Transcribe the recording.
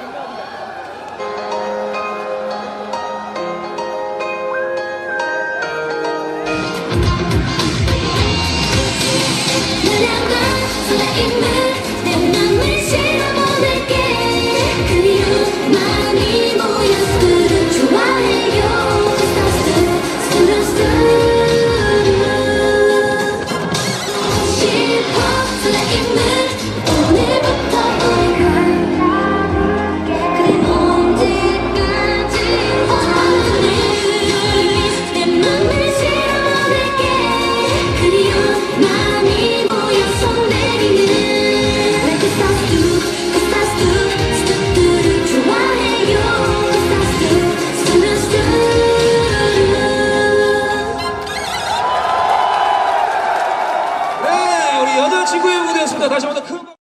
Remember to let it move 的，但是我的科。